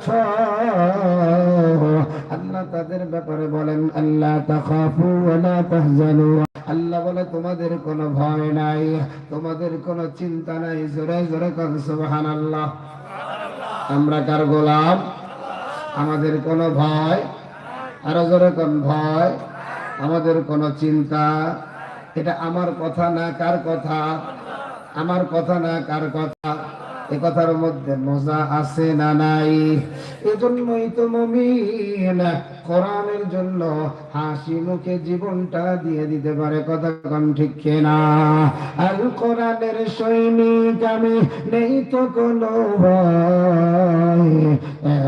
আছো আল্লাহ তাদের ব্যাপারে বলেন আল্লাহ তাখাফু ওয়ালা আল্লাহ বলে, তোমাদের কোনো ভয় নাই, তোমাদের কোনো চিন্তা নাই। জোরে জোরে সুবহানাল্লাহ। আমরা কার গোলাম? আমাদের কোনো ভয়? আরও জোরে কোন, ভয়। আমাদের কোনো চিন্তা? এটা আমার কথা না কার কথা? আমার কথা না কার কথা? এ কথার মধ্যে মজা আছে না নাই? এজন্যই তো মমিন কোরআনের জন্য হাসি মুখে জীবনটা দিয়ে দিতে পারে, কথা কম ঠিক না আর কোরআনের সৈনিক আমি নেই তো কোনো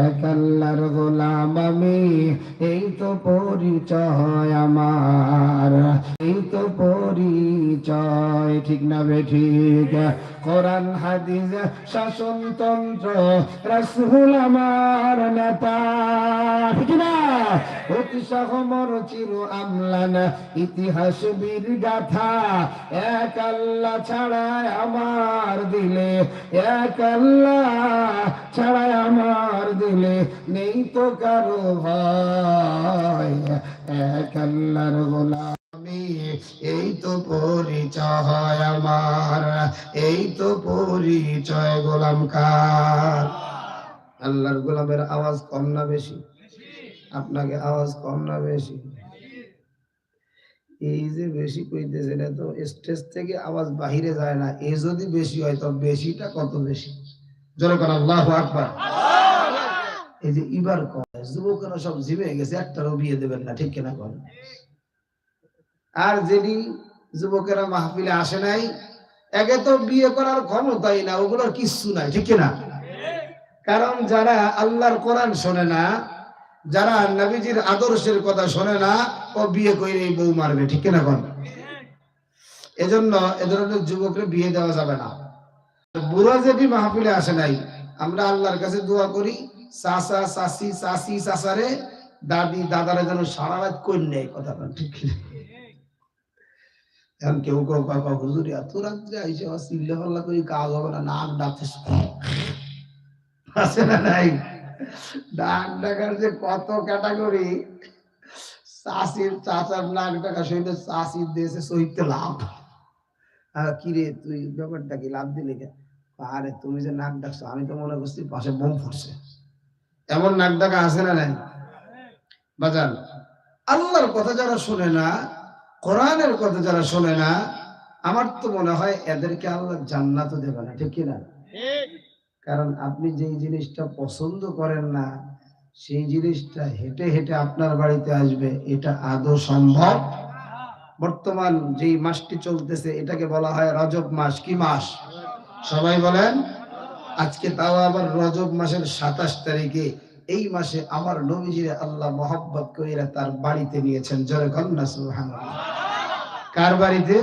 এক গোলাম আমি, এই তো পরিচয় আমার, এই তো পরিচয়, ঠিক না বে ঠিক? কোরআন, হাদিস শাসনতন্ত্র রাসূল আমার নেতা। ঠিক না উৎসাহ মর চির আমলান, ইতিহাস বীর গাথা। এক আল্লাহ ছাড়ায় আমার দিলে, এক আল্লাহ ছাড়ায় আমার দিলে নেই তো কারও ভয়। এক আল্লাহর আমি এই তো পরিচয় আমার, এই তো পরিচয় গোলাম কার আল্লাহর গোলামের আওয়াজ কম না বেশি? আপনাকে আওয়াজ কম না বেশি? এই যে বেশি কইতেছে না তো স্টেজ থেকে আওয়াজ বাহিরে যায় না। এই যদি বেশি হয়, তো বেশিটা কত বেশি? জনগণ আল্লাহ আকবার। এই যে ইবার কয়, যুবকেরা সব জিমে গেছে, একটারও বিয়ে দেবেন না, ঠিক কিনা কন আর যেদি যুবকেরা মাহফিলে আসে নাই, একে তো বিয়ে করার ক্ষমতাই না, ওগুলোর কিচ্ছু নাই, ঠিক কিনা? কারণ যারা আল্লাহর কোরআন শোনে না, যারা নবীজির আদর্শের কথা শোনে না, ও বিয়ে করে বউ মারবে, ঠিক কিনা কোন? এজন্য এ ধরনের যুবকরে বিয়ে দেওয়া যাবে না। বুড়া যেটি মাহফিলে আসে নাই, আমরা আল্লাহর কাছে দোয়া করি, চাচা, চাচি চাচি, চাচারে, দাদি, দাদারা যেন সারা রাত কই নেই কথা ঠিক? এখন কেউ কেউ হুজুর, এত রাত্রে আইসে আমার চিল্লে পাল্লা করি কাজ হবে না নাক ডাকতে আছে না নাই? ডাক ডাকার যে কত ক্যাটাগরি? চাষির চাচার নাক ডাকা চাষির দেশে সহিতে লাভ। আর কি রে, তুই ব্যাপারটা কি লাভ দিলি আরে, তুমি যে নাক ডাকছো, আমি তো মনে করছি পাশে বোম ফুটছে। এমন নাক ডাকা আছে না নাই? বাজান, আল্লাহর কথা যারা শোনে না কোরআনের কথা যারা শোনে না আমার তো মনে হয় এদেরকে আল্লাহ জান্নাতও দেবে না ঠিক কি না কারণ আপনি যেই জিনিসটা পছন্দ করেন না সেই জিনিসটা হেঁটে হেঁটে আপনার বাড়িতে আসবে এটা আদৌ সম্ভব? বর্তমান যেই মাসটি চলতেছে এটাকে বলা হয় রজব মাস কি মাস? সবাই বলেন আজকে তাও আবার রজব মাসের সাতাশ তারিখে। এই মাসে আমার নবীজিরে আল্লাহ মোহাব্বত কইরা তার বাড়িতে নিয়েছেন। জয় কন্যা কার বাড়িতে?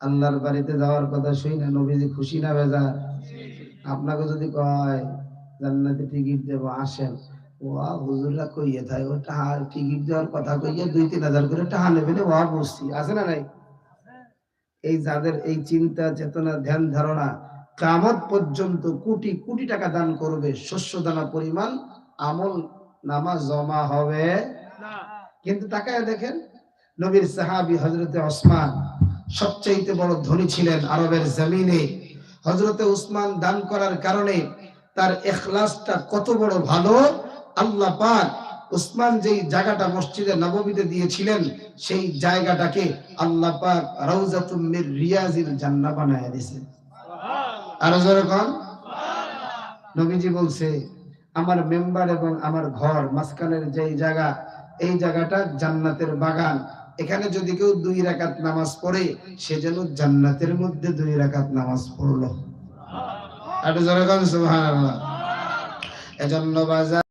আল্লাহর বাড়িতে যাওয়ার কথা শুই না, নবীজি খুশি না বেজার? আপনাকে যদি কয়, জান্নাতে টিকিট দেব, আসেন। ও হুজুররা কইয়ে থাকে ও টাহা, টিকিট দেওয়ার কথা কইয়ে দুই তিন হাজার করে টাহা নেবে ও বুঝছি, আছে না নাই? এই যাদের এই চিন্তা, চেতনা, ধ্যান, ধারণা কামত পর্যন্ত কোটি কোটি টাকা দান করবে শস্য দানা পরিমাণ আমল নামা জমা হবে। কিন্তু তাকায় দেখেন নবীর সাহাবি হজরতে ওসমান সবচাইতে বড় ধনী ছিলেন আরবের জমিনে। হজরতে উসমান দান করার কারণে তার এখলাসটা কত বড় ভালো। আল্লাহ পাক উসমান যেই জায়গাটা মসজিদে নববীতে দিয়েছিলেন সেই জায়গাটাকে আল্লাহ পাক রাউজাতুম মির রিয়াজিল জান্নাহ বানায় দিয়েছেন। নবীজি বলছে, আমার মেম্বার এবং আমার ঘর মাঝখানের জায়গা, এই জায়গাটা জান্নাতের বাগান। এখানে যদি কেউ দুই রাকাত নামাজ পড়ে, সে যেন জান্নাতের মধ্যে দুই রাকাত নামাজ পড়ল। এজন্য বাজার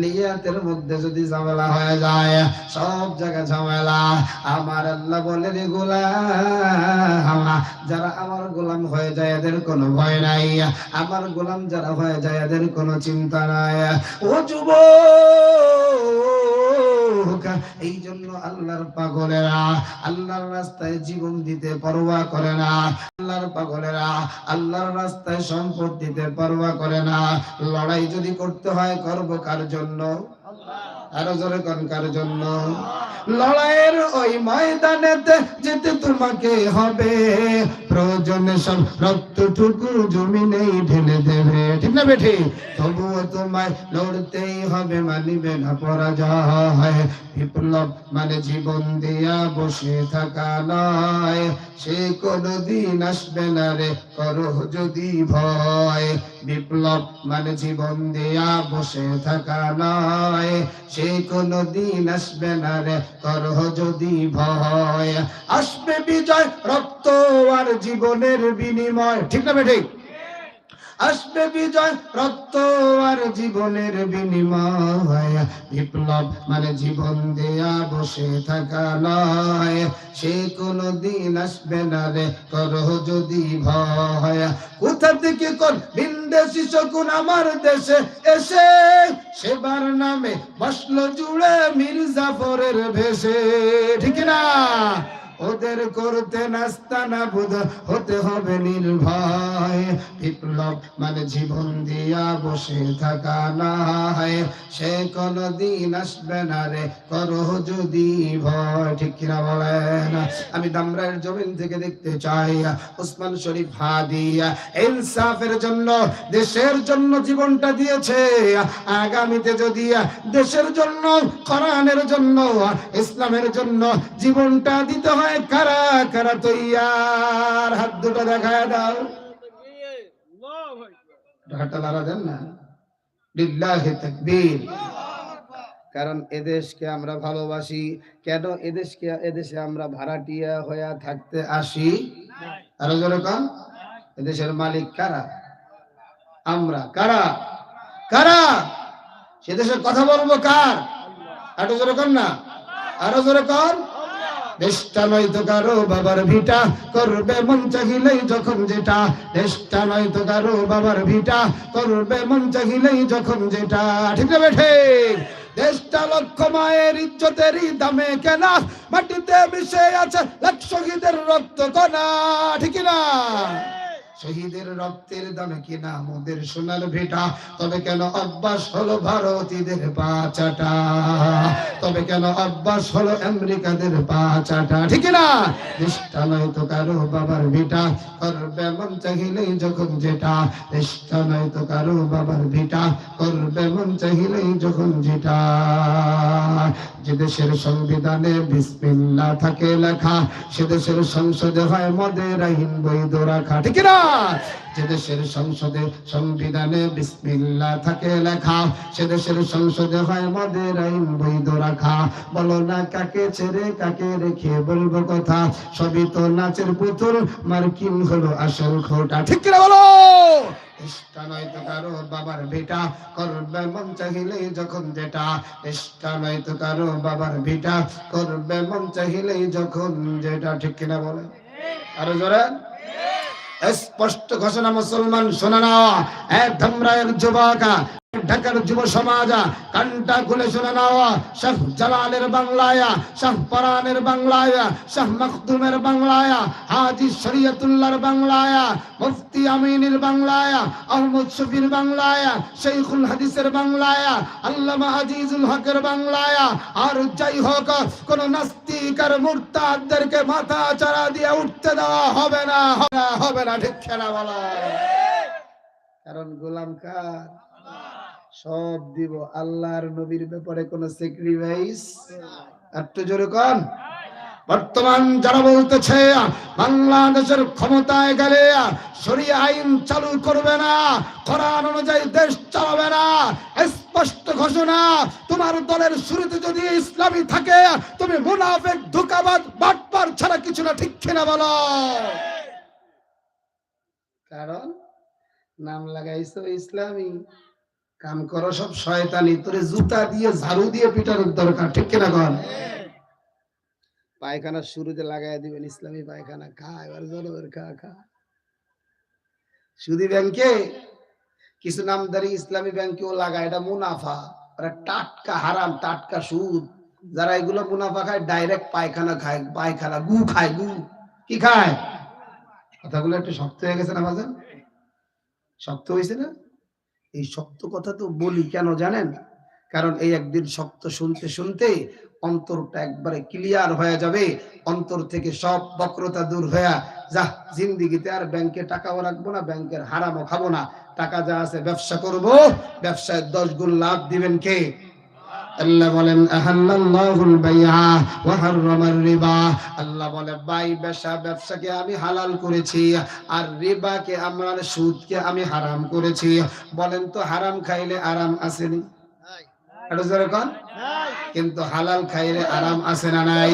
নিয়াতের মধ্যে যদি ঝামেলা হয়ে যায়, সব জায়গায় ঝামেলা। আমার আল্লাহ বলে রে গোলাম, যারা আমার গোলাম হয়ে যায়, এদের কোনো ভয় নাই। আমার গোলাম যারা হয়ে যায়, এদের কোনো চিন্তা নাই। ও যুব করুক এই জন্য আল্লাহর পাগলেরা আল্লাহর রাস্তায় জীবন দিতে পরোয়া করে না। আল্লাহর পাগলেরা আল্লাহর রাস্তায় সম্পদ দিতে পরোয়া করে না। লড়াই যদি করতে হয়, করব কার জন্য? আরও জোরে কোন, কার জন্য? লড়াইয়ের ওই ময়দানেতে যেতে তোমাকে হবে। প্রয়োজনে সব রক্তটুকু জমিনেই ঢেলে দেবে। ঠিক না বেঠি? তবুও তোমায় লড়তেই হবে, মানিবে না পরাজয়। বিপ্লব মানে জীবন দিয়া বসে থাকা নয়। সে কোনদিন আসবে না রে করো যদি ভয়। বিপ্লব মানে জীবন দিয়া বসে থাকা নয়। সে কোনদিন আসবে না রে করো যদি ভয়। আসবে বিজয় রক্ত আর জীবনের বিনিময়। ঠিক না ঠিক আসবে বিজয় রক্ত আর জীবনের বিনিময়। বিপ্লব মানে জীবন দেয়া, বসে থাকা নয়। সে কোনো দিন আসবে না রে, করো যদি ভয়। কোথা থেকে কোন বিন্দেশি শকুন আমার দেশে এসে? সেবার নামে বসল জুড়ে মির্জাফরের ভেসে ঠিক না? ওদের করতে নাস্তা না বুধ, হতে হবে নির্ভয় বিপ্লব মানে জীবন দিয়া বসে থাকা না হয় সে কোনো দিন আসবে না রে, করো যদি ভয়। ঠিক কিনা বলেন? আমি দামরার জমিন থেকে দেখতে চাই, ওসমান শরীফ হাদিয়া ইনসাফের জন্য, দেশের জন্য জীবনটা দিয়েছে। আগামীতে যদি দেশের জন্য, কোরআনের জন্য, ইসলামের জন্য জীবনটা দিতে হয় কারা কারা তৈয়ার? হাত দুটো দেখায় দাও। কারণ এদেশকে আমরা ভালোবাসি। কেন এদেশকে, এদেশে আমরা ভাড়াটিয়া হয়ে থাকতে আসি? আরও জোরে কন। এদেশের মালিক কারা? আমরা কারা? কারা? সে দেশের কথা বলব কার? আরও জোরে কন না। আরও জোরে কন। দেশটা নয় তো কারও বাবার ভিটা, করবে মন চাহিলেই যখন যেটা। দেশটা নয় তো কারও বাবার ভিটা, করবে মন চাহিলেই যখন যেটা। ঠিক না ঠিক? দেশটা লক্ষ মায়ের ইজ্জতেরই দামে কেনা, মাটিতে মিশে আছে লাখ শহীদের রক্ত কণা। ঠিক না শহীদের রক্তের দামে কিনা মোদের সোনার ভেটা। তবে কেন অভ্যাস হলো ভারতীদের পাচাটা? তবে কেন অভ্যাস হলো আমেরিকাদের পাচাটা? ঠিক না? নিষ্ঠা নয় তো কারও বাবার ভিটা। করবে মন চাহিলেই যখন যেটা। নিষ্ঠা নয় তো কারও বাবার ভিটা। করবে মন চাহিলেই যখন যেটা। যে দেশের সংবিধানে বিসমিল্লাহ থাকে লেখা, সে দেশের সংসদে হয় মদের আইন বৈধ রাখা। ঠিক না? যে দেশের সংসদে সংবিধানে বিসমিল্লাহ থাকে লেখা, সে দেশের সংসদে হয় মদের আইন বৈধ রাখা। বলো না কাকে ছেড়ে কাকে রেখে বলব কথা? সবই তো নাচের পুতুল, মার্কিন হলো আসল খোটা। ঠিক কিনা বলো? বাবার যখন যেটা। ঠিক কিনা বলে? আরও জোরে? স্পষ্ট ঘোষণা মুসলমান শোনা না। ধমরায়ের যুবকা ঢাকার যুব সমাজ কানটা খুলে শুনে নেওয়া শাহ জালালের বাংলায়া শাহ পরানের বাংলায়া শাহ মখদুমের বাংলায়া হাজি শরিয়তুল্লাহর বাংলায়া মুফতি আমিনের বাংলায়া আহমদ শফির বাংলায়া শেখুল হাদিসের বাংলায়া আল্লামা আজিজুল হকের বাংলায়া আর যাই হোক কোন নাস্তিক আর মুরতাদদেরকে মাথা চারা দিয়ে উঠতে দেওয়া হবে না হবে না হবে না, ঠিক খেলা বলা কারণ গোলাম কার? সব দিব। আল্লাহর নবীর ব্যাপারে কোন স্যাক্রিফাইস একটু জোরে কন। বর্তমান যারা বলতেছে, বাংলাদেশের ক্ষমতায় গেলে সরিয়া আইন চালু করবে না, কোরআন অনুযায়ী দেশ চালাবে না, স্পষ্ট ঘোষণা, তোমার দলের শুরুতে যদি ইসলামী থাকে, তুমি মুনাফেক ধোকাবাদ বাটপার ছাড়া কিছু না, ঠিক কিনা বলো? কারণ নাম লাগাইছো ইসলামী। কাম করো সব শয়তানি, তোরে জুতা দিয়ে, ঝাড়ু দিয়ে পিটানোর দরকার, ঠিক কিনা কন? পায়খানা শুরুতে লাগাই দিবেন, ইসলামী পায়খানা, খা, এবার জনগণ খা খা। সুদি ব্যাংকে কিছু নামদারি ইসলামী ব্যাংকেও লাগায়, এটা মুনাফা। টাটকা হারাম, টাটকা সুদ। যারা এগুলো মুনাফা খায়, ডাইরেক্ট পায়খানা খায়, পায়খানা, গু খায়, গু। কি খায়? কথাগুলো একটু শক্ত হয়ে গেছে না বাজান? শক্ত হয়েছে না? এই শক্ত কথা তো বলি, কেন জানেন? কারণ এই একদিন শক্ত শুনতে শুনতে অন্তরটা একবারে ক্লিয়ার হয়ে যাবে। অন্তর থেকে সব বক্রতা দূর হয়ে যা জিন্দিগিতে আর ব্যাংকে টাকাও রাখব না, ব্যাংকের হারামও খাব না। টাকা যা আছে ব্যবসা করব। ব্যবসায় দশ গুণ লাভ দিবেন কে? আল্লাহ বলেন, আহাল্লাল্লাহুল বাইআ ওয়া হাররামার রিবা। আল্লাহ বলে বাই ব্যবসা, ব্যবসাকে আমি হালাল করেছি, আর রিবাকে আমার সুদকে আমি হারাম করেছি। বলেন তো, হারাম খাইলে আরাম আসেনি আরও জোরে কোন। কিন্তু হালাল খাইলে আরাম আছে না নাই?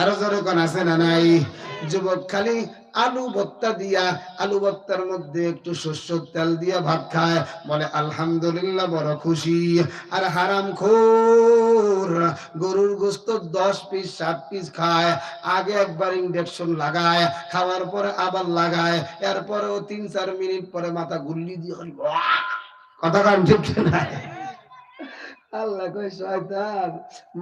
আরও জোরে কোন, আছে না নাই? যুবক, খালি আলু ভর্তা দিয়া, আলু ভর্তার মধ্যে একটু শস্যর তেল দিয়া ভাত খায়। বলে, আলহামদুলিল্লাহ, বড় খুশি। আর হারাম খোর, গরুর গোস্ত দশ পিস, সাত পিস খায়। আগে একবার ইঞ্জেকশন লাগায়, খাওয়ার পরে আবার লাগায়। এরপরেও তিন চার মিনিট পরে মাথা গুল্লি দিয়ে কথা কান, ঠিক না আল্লাহ কই শয়তান,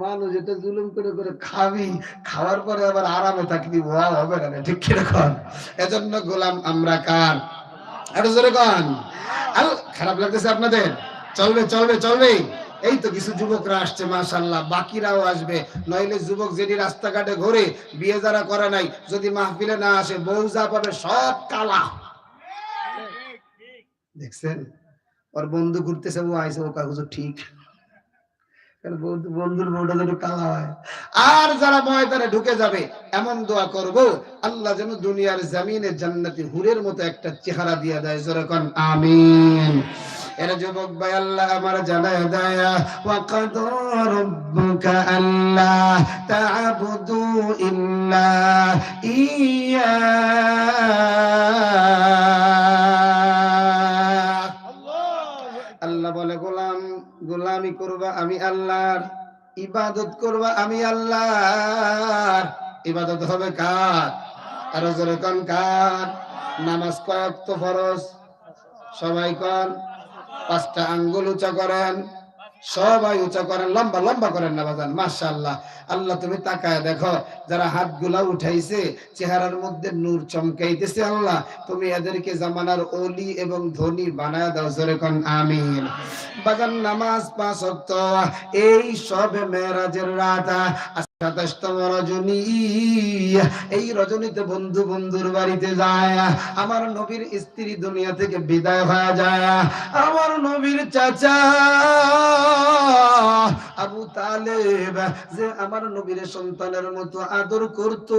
মানুষ এটা জুলুম করে করে খাবি, খাওয়ার পরে আবার আরামে থাকবি ওয়া হবে না ঠিক কীরকম? এজন্য গোলাম আমরা কার? আরও জোরে কন। আল, খারাপ লাগতেছে আপনাদের? চলবে চলবে চলবে। এই তো কিছু যুবকরা আসছে মাশাল্লাহ বাকিরাও আসবে। নইলে যুবক যেটি রাস্তাঘাটে ঘুরে, বিয়ে যারা করে নাই, যদি মাহফিলে না আসে, বউ যা পাবে, সব কালা। দেখছেন? ওর বন্ধু ঘুরতেছে, ও আইসে ও কাগজ ঠিক। বন্ধুর বউটা যেন কালা হয়। আর যারা ময়দানে ঢুকে যাবে, এমন দোয়া করব, আল্লাহ যেন দুনিয়ার জামিনে জান্নাতি হুরের মতো একটা চেহারা দিয়ে দেয় যেরকম আমিন। এর যুবক ভাই, আল্লাহ আমার জানায় দেয়, ওয়াকাদ রব্বুকা আল্লাহ তা'বুদু ইল্লা ইয়া গোলামি করবা আমি আল্লাহর। ইবাদত করবা আমি আল্লাহর। ইবাদত হবে কার? আরও জোরে কন কার? নামাজ কয়েক তো ফরজ? সবাই কন? পাঁচটা আঙ্গুল উঁচা করেন। সবাই উঁচা করেন, লম্বা লম্বা করেন না বাজান, মাশাআল্লাহ। আল্লাহ, তুমি তাকায় দেখো, যারা হাতগুলা উঠাইছে, চেহারার মধ্যে নূর চমকাইতেছে আল্লাহ, তুমি এদেরকে জামানার অলি এবং ধনী বানায় দাও, জোরে আমিন। বাজান, নামাজ পাঁচ এই সবে মেরাজের রাত সাতাশতম রজনী। এই রজনীতে বন্ধু বন্ধুর বাড়িতে যায়। আমার নবীর স্ত্রী দুনিয়া থেকে বিদায় হয়ে যায়। আমার নবীর চাচা আবু তালেব, যে আমার নবীর সন্তানের মতো আদর করত।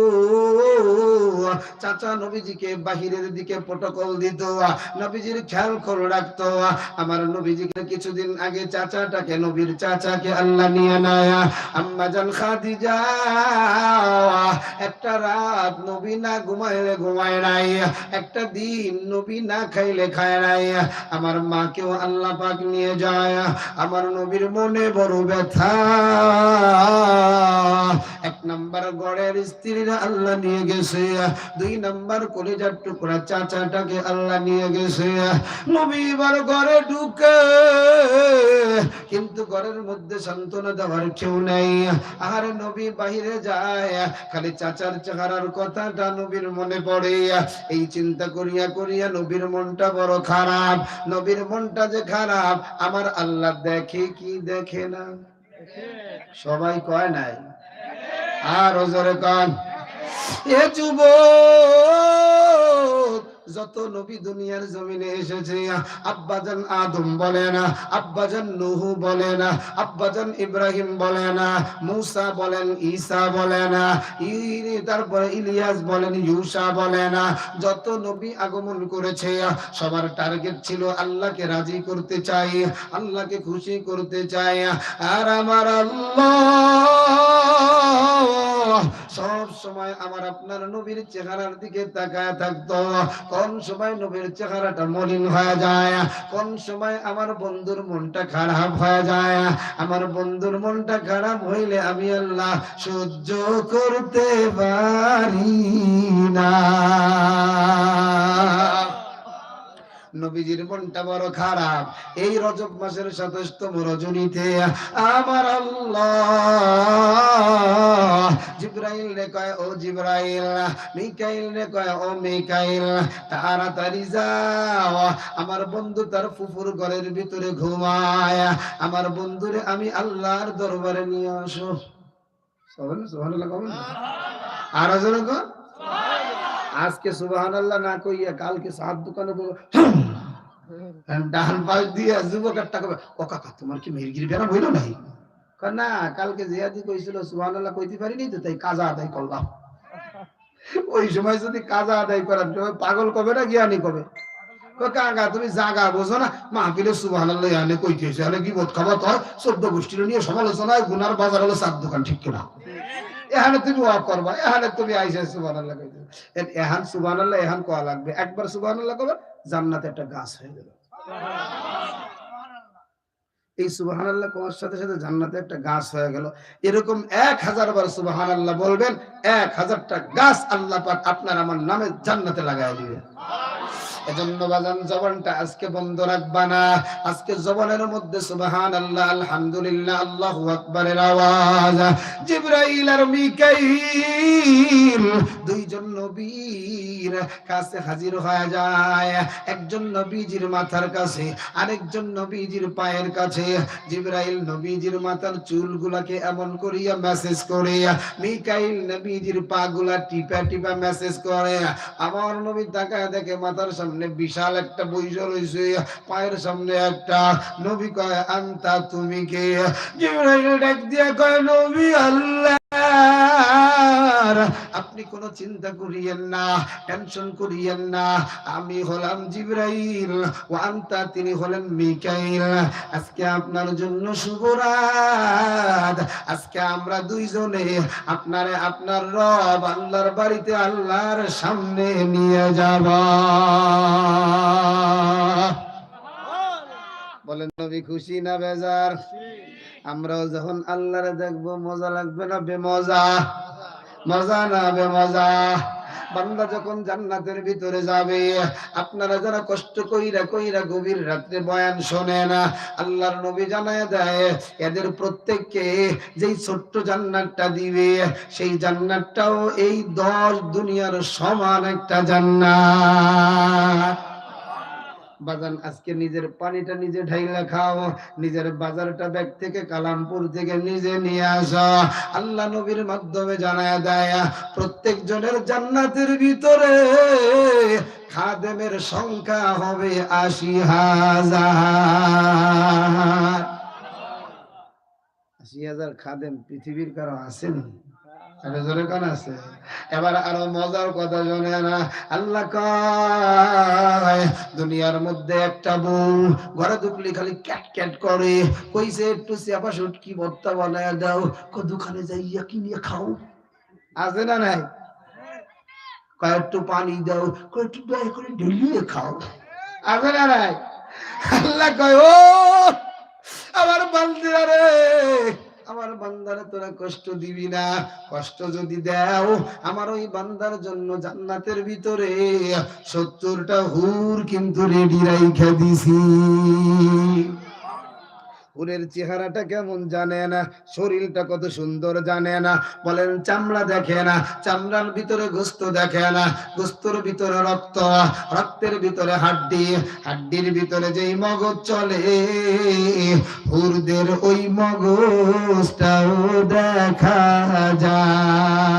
চাচা নবীজিকে বাহিরের দিকে প্রটোকল দিত, নবীজির খেয়াল করে রাখতো। আমার নবীজিকে কিছুদিন আগে চাচাটাকে, নবীর চাচাকে আল্লাহ নিয়ে নেয়। আম্মা জান খাদিজা একটা রাত নবী না ঘুমাইলে ঘুমায় নাই, একটা দিন নবী না খাইলে খায় নাই। আমার মাকেও আল্লাহ পাক নিয়ে যায়, আমার নবীর মনে বড় ব্যথা। এক নাম্বার গড়ের স্ত্রীরা আল্লাহ নিয়ে গেছে, দুই নাম্বার কলেজার টুকরা চাচাটাকে আল্লাহ নিয়ে গেছে। নবী এবার ঘরে ঢুকে কিন্তু ঘরের মধ্যে সান্ত্বনা দেওয়ার কেউ নেই। আর নবী বাহিরে যায়, খালি চাচার চেহারার কথাটা নবীর মনে পড়ে। এই চিন্তা করিয়া করিয়া নবীর মনটা বড় খারাপ। নবীর মনটা যে খারাপ, আমার আল্লাহ দেখে কি দেখে না? সবাই কয় নাই? আর ওজরে কন। এ যুবক যত নবী দুনিয়ার জমিনে এসেছে, আব্বাজান আদম বলে না, আব্বাজান নুহু বলে না, আব্বাজান ইব্রাহিম বলে না, মুসা বলেন, ঈসা বলে না তারপরে ইলিয়াস বলেন, ইউসা বলে না। যত নবী আগমন করেছে, সবার টার্গেট ছিল আল্লাহকে রাজি করতে চাই, আল্লাহকে খুশি করতে চাই। আর আমার আল্লাহ সব সময় আমার আপনার নবীর চেহারার দিকে তাকায় থাকতো। কোন সময় নবীর চেহারাটা মলিন হয়ে যায়, কোন সময় আমার বন্ধুর মনটা খারাপ হয়ে যায়। আমার বন্ধুর মনটা খারাপ হইলে আমি আল্লাহ সহ্য করতে পারি না। নবীজির মনটা বড় খারাপ। এই রজব মাসের সাতাশতম রজনীতে আমার আল্লাহ জিব্রাইল রে কয় ও জিব্রাইল মিকাইল রে কয় ও মিকাইল তাড়াতাড়ি যাও। আমার বন্ধু তার ফুফুর ঘরের ভিতরে ঘুমায়। আমার বন্ধুরে আমি আল্লাহর দরবারে নিয়ে আসো। সবাই সুবহানাল্লাহ কবেন? আর জোরে আজকে সুবহানাল্লাহ না কইয়া কালকে সাত দোকানে ডান পাশ দিয়ে যুবক একটা কবে ও কাকা তোমার কি মিরগিরি বেড়া বইল নাই? না কালকে জিয়াদি কইছিল সুবহানাল্লাহ কইতে পারিনি তো তাই কাজা আদায় করলাম। ওই সময় যদি কাজা আদায় করার পাগল কবে না জ্ঞানী কবে? কয়, কাকা তুমি জাগা বোঝো না মাহফিলে সুবহানাল্লাহ আনে কইতে হয়েছে কি বোধ খাবার তোর চোদ্দ গোষ্ঠীর নিয়ে সমালোচনায় গুনার বাজার হলো চার দোকান ঠিক কিনা? এখানে তুমি ওয়াক করবা, এখানে তুমি আইসা সুবহানাল্লাহ কইতে এহান সুবহানাল্লাহ এহান কোয়া লাগবে? একবার সুবহানাল্লাহ কবে জান্নাতে একটা গাছ হয়ে গেল এই সুবহানাল্লাহ কোয়ার সাথে সাথে জান্নাতে একটা গাছ হয়ে গেল। এরকম এক হাজার বার সুবহানাল্লাহ বলবেন, এক হাজারটা গাছ আল্লাহ পাক আপনার আমার নামে জান্নাতে লাগাই দিবে। এজন্য বাজান, জবানটা আজকে বন্ধ রাখবা না। আজকে জবানের মধ্যে সুবহান আল্লাহ আলহামদুলিল্লাহ, আল্লাহু আকবারের আওয়াজ। জিবরাইল আর মিকাইল, দুইজন নবীর কাছে হাজির হয়ে যায়। একজন নবীজির মাথার কাছে, আরেকজন নবীজির পায়ের কাছে। জিবরাইল নবীজির মাথার চুলগুলাকে এমন করিয়া মেসেজ করে। মিকাইল নবীজির পাগুলা টিপা টিপা মেসেজ করে। আমার নবী তাকায় দেখে মাথার সামনে বিশাল একটা বৈশ রয়েছে। পায়ের সামনে একটা নবী কয়, আন্তা তুমি কে? ডাক দিয়া কয়, নবী আল্লাহ। আপনি কোনো চিন্তা করিয়েন না, টেনশন করিয়েন না। আমি হলাম জিব্রাইল, ও আন্তা তিনি হলেন মিকাইল। আজকে আপনার জন্য শুভরাত আজকে আমরা দুইজনে আপনারে আপনার রব, আল্লাহর বাড়িতে আল্লাহর সামনে নিয়ে যাব। বলেন নবী, খুশি না বেজার? আমরাও যখন আল্লাহরে দেখব, মজা লাগবে না? বেমজা। মজা না বেমজা? বান্দা যখন জান্নাতের ভিতরে যাবে, আপনারা যারা কষ্ট কইরা কইরা গভীর রাত্রে বয়ান শোনেন আল্লাহর নবী জানায় দেয়, এদের প্রত্যেককে যেই ছোট্ট জান্নাতটা দিবে, সেই জান্নাতটাও এই দশ দুনিয়ার সমান একটা জান্নাত। বাজান, আজকে নিজের পানিটা নিজে ঢাইলা খাও, নিজের বাজারটা ব্যাগ থেকে কালামপুর থেকে নিজে নিয়ে আসো। আল্লাহ নবীর মাধ্যমে জানায় দেয় প্রত্যেক জনের জান্নাতের ভিতরে খাদেমের সংখ্যা হবে আশি হাজার। আশি হাজার খাদেম পৃথিবীর কারও কোন আছে? এবার আরও মজার কথা শোনে না, আল্লাহ দুনিয়ার মধ্যে একটা বউ, ঘরে ঢুকলি খালি ক্যাট ক্যাট করে, কইছে একটু চেপা সুটকি ভর্তা বানায় দাও দোকানে যাইয়া কিনে খাও। আছে না নাই? কয়, একটু পানি দাও, কয়, একটু দয়া করে ঢেলিয়ে খাও। আছে না নাই? আল্লাহ কয়, ও, আমার বান্দিরা রে। আমার বান্দারে তোরা কষ্ট দিবি না। কষ্ট যদি দেও, আমার ওই বান্দার জন্য জান্নাতের ভিতরে সত্তরটা হুর কিন্তু রেডি রাইখা দিছি। হুরের চেহারাটা কেমন জানে না? শরীরটা কত সুন্দর জানে না? বলেন, চামড়া দেখে না, চামড়ার ভিতরে গোস্ত দেখে না, গোস্তর ভিতরে রক্ত, রক্তের ভিতরে হাড্ডি, হাড্ডির ভিতরে যেই মগজ চলে, হুরদের ওই মগজটাও দেখা যায়।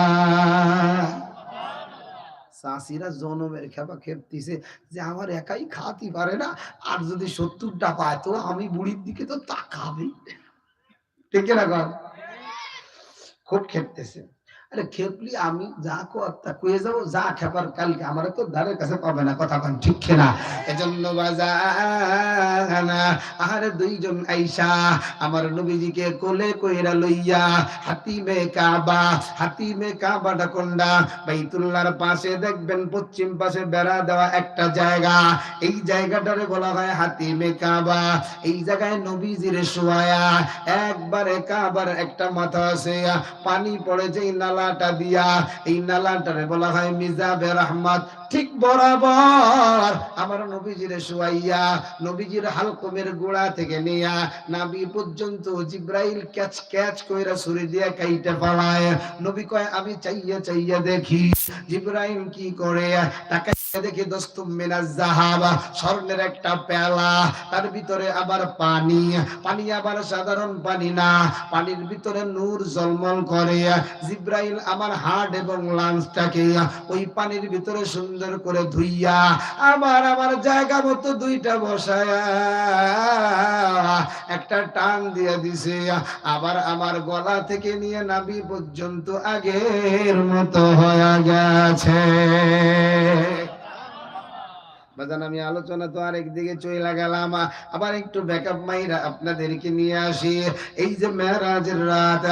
চাষিরা জনমের খেপা খেপতিছে যে আমার একাই খাতি পারে না, আর যদি সত্তরটা পায় তো আমি বুড়ির দিকে তো তাকাবি। ঠিক না খুব খেপতেছে। আরে খেপলি আমি যা কথা কয়ে যাব, যা খেপার কালকে আমার তো ধারের কাছে পাবে না, কথা কন ঠিক না এজন্য বাজানা আরে দুইজন আইসা, আমার নবীজিকে কোলে কইরা লইয়া, হাতিমে কাবা, হাতিমে কাবাটা কোনটা বাইতুল্লাহর পাশে দেখবেন, পশ্চিম পাশে বেড়া দেওয়া একটা জায়গা, এই জায়গাটারে বলা হয় হাতিমে কাবা। এই জায়গায় নবীজির শোয়া একবারে কাবার একটা মাথা আছে, পানি পড়ে যেই নালা নালাটা দিয়া এই নালাটারে বলা হয় মিজাবে রহমত ঠিক বরাবর। আমার নবীজিরে শুয়াইয়া, নবীজির হালকমের গোড়া থেকে নিয়া নাবি পর্যন্ত জিব্রাইল ক্যাচ ক্যাচ কইরা ছুরি দিয়া কাইতে পালায় নবী কয়, আমি চাইয়া চাইয়া দেখি, জিব্রাইল কি করে? টাকা দেখি দস্তুম মিনাজ জাহাবা, স্বর্ণের একটা পেলা। তার ভিতরে আবার পানি। পানি আবার সাধারণ পানি না। পানির ভিতরে নূর জলমল করে। জিব্রাইল আমার হার্ট এবং লাংসটাকে ওই পানির ভিতরে সুন্দর করে ধুইয়া আবার আমার জায়গা মতো দুইটা বসায় একটা টান দিয়ে দিছে। আবার আমার গলা থেকে নিয়ে নাবি পর্যন্ত আগের মতো হয়ে গেছে। আমি আলোচনা তো আর একদিকে চলে গেলাম। আবার একটু ব্যাকআপ মাইরা আপনাদেরকে নিয়ে আসি। এই যে মেহরাজের রাত